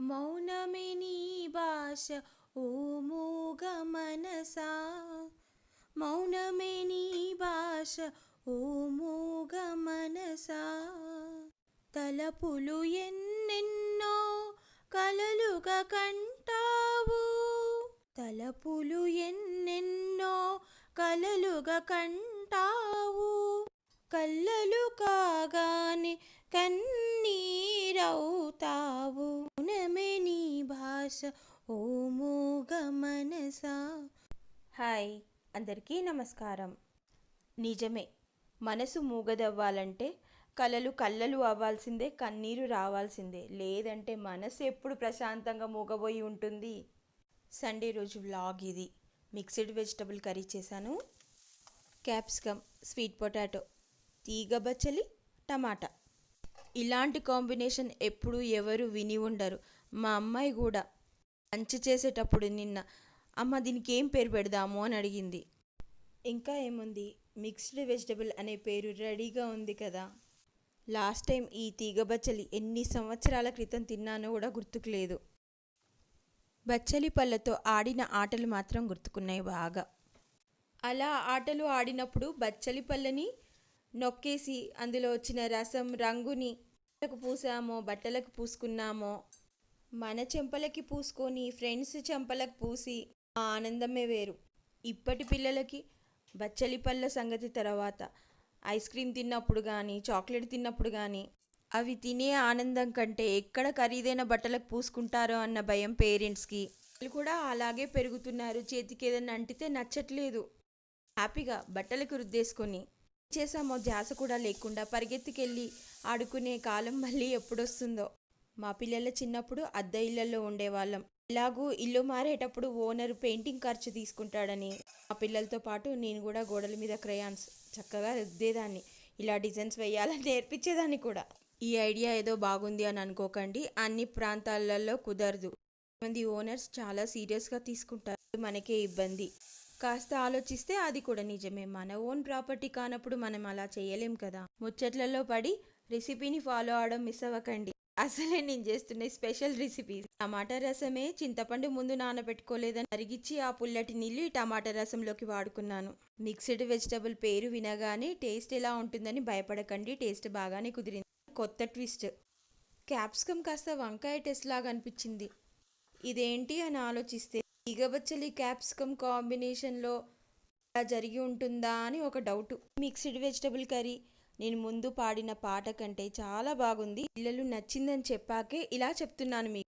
మౌనమే నీ భాష ఓ మూగ మనసా. మౌనమే నీ భాష ఓ మూగ మనసా. తలపులు ఎన్నెన్నో కలలుగా కంటావు. తలపులు ఎన్నెన్నో కలలుగా కంటావు. కళ్ళలు కాగానే కన్నీరవుతావు. ఆకాశ ఓ మూగ మనసా హాయ్ అందరికీ నమస్కారం. నిజమే మనసు మూగదవ్వాలంటే కలలు కళ్ళలు అవ్వాల్సిందే కన్నీరు రావాల్సిందే. లేదంటే మనసు ఎప్పుడు ప్రశాంతంగా మూగబోయి ఉంటుంది. సండే రోజు వ్లాగ్ ఇది. మిక్స్డ్ వెజిటబుల్ కర్రీ చేశాను. క్యాప్సికమ్ స్వీట్ పొటాటో తీగ బచ్చలి టమాటా. ఇలాంటి కాంబినేషన్ ఎప్పుడు ఎవరు విని ఉండరు. మా అమ్మాయి కూడా లంచ్ చేసేటప్పుడు నిన్న అమ్మ దీనికి ఏం పేరు పెడదాము అని అడిగింది. ఇంకా ఏముంది? మిక్స్డ్ వెజిటబుల్ అనే పేరు రెడీగా ఉంది కదా. లాస్ట్ టైం ఈ తీగ బచ్చలి ఎన్ని సంవత్సరాల క్రితం తిన్నానో కూడా గుర్తుకులేదు. బచ్చలి పళ్ళతో ఆడిన ఆటలు మాత్రం గుర్తుకున్నాయి బాగా. అలా ఆటలు ఆడినప్పుడు బచ్చలి పళ్ళని నొక్కేసి అందులో వచ్చిన రసం రంగుని పూసామో బట్టలకు పూసుకున్నామో మన చెంపలకి పూసుకొని ఫ్రెండ్స్ చెంపలకు పూసి ఆ ఆనందమే వేరు. ఇప్పటి పిల్లలకి బచ్చలి పళ్ళ సంగతి తర్వాత. ఐస్ క్రీమ్ తిన్నప్పుడు కానీ చాక్లెట్ తిన్నప్పుడు కానీ అవి తినే ఆనందం కంటే ఎక్కడ ఖరీదైన బట్టలకు పూసుకుంటారో అన్న భయం పేరెంట్స్కి వాళ్ళు కూడా అలాగే పెరుగుతున్నారు. చేతికి ఏదైనా అంటితే నచ్చట్లేదు. హ్యాపీగా బట్టలకు రుద్దేసుకొని చేసామో ధ్యాస కూడా లేకుండా పరిగెత్తుకెళ్ళి ఆడుకునే కాలం మళ్ళీ ఎప్పుడొస్తుందో. మా పిల్లల చిన్నప్పుడు అద్దె ఇళ్ళలో ఉండేవాళ్ళం. ఎలాగూ ఇల్లు మారేటప్పుడు ఓనర్ పెయింటింగ్ ఖర్చు తీసుకుంటాడని మా పిల్లలతో పాటు నేను కూడా గోడల మీద క్రయాన్స్ చక్కగా రుద్దేదాన్ని. ఇలా డిజైన్స్ వేయాలని నేర్పించేదాన్ని కూడా. ఈ ఐడియా ఏదో బాగుంది అని అనుకోకండి. అన్ని ప్రాంతాలలో కుదరదు. మంది ఓనర్స్ చాలా సీరియస్గా తీసుకుంటారు. మనకే ఇబ్బంది. కాస్త ఆలోచిస్తే అది కూడా నిజమే. మన ఓన్ ప్రాపర్టీ కానప్పుడు మనం అలా చేయలేం కదా. ముచ్చట్లలో పడి రెసిపీని ఫాలో అవడం మిస్ అవ్వకండి. అసలే నేను చేస్తున్న స్పెషల్ రెసిపీస్ టమాటా రసమే చింతపండు ముందు నానబెట్టుకోలేదని అరిగిచ్చి ఆ పుల్లటి నీళ్ళు ఈ టమాటా రసంలోకి వాడుకున్నాను. మిక్స్డ్ వెజిటబుల్ పేరు వినగానే టేస్ట్ ఎలా ఉంటుందని భయపడకండి టేస్ట్ బాగానే కుదిరింది. కొత్త ట్విస్ట్. క్యాప్సికమ్ కాస్త వంకాయ టెస్ట్ లాగా అనిపించింది. ఇదేంటి అని ఆలోచిస్తే ఇగబచ్చలి క్యాప్సికమ్ కాంబినేషన్లో అలా జరిగి ఉంటుందా అని ఒక డౌట్. మిక్స్డ్ వెజిటబుల్ కర్రీ నేను ముందు పాడిన పాట కంటే చాలా బాగుంది. పిల్లలు నచ్చిందని చెప్పాకే ఇలా చెప్తున్నాను మీకు.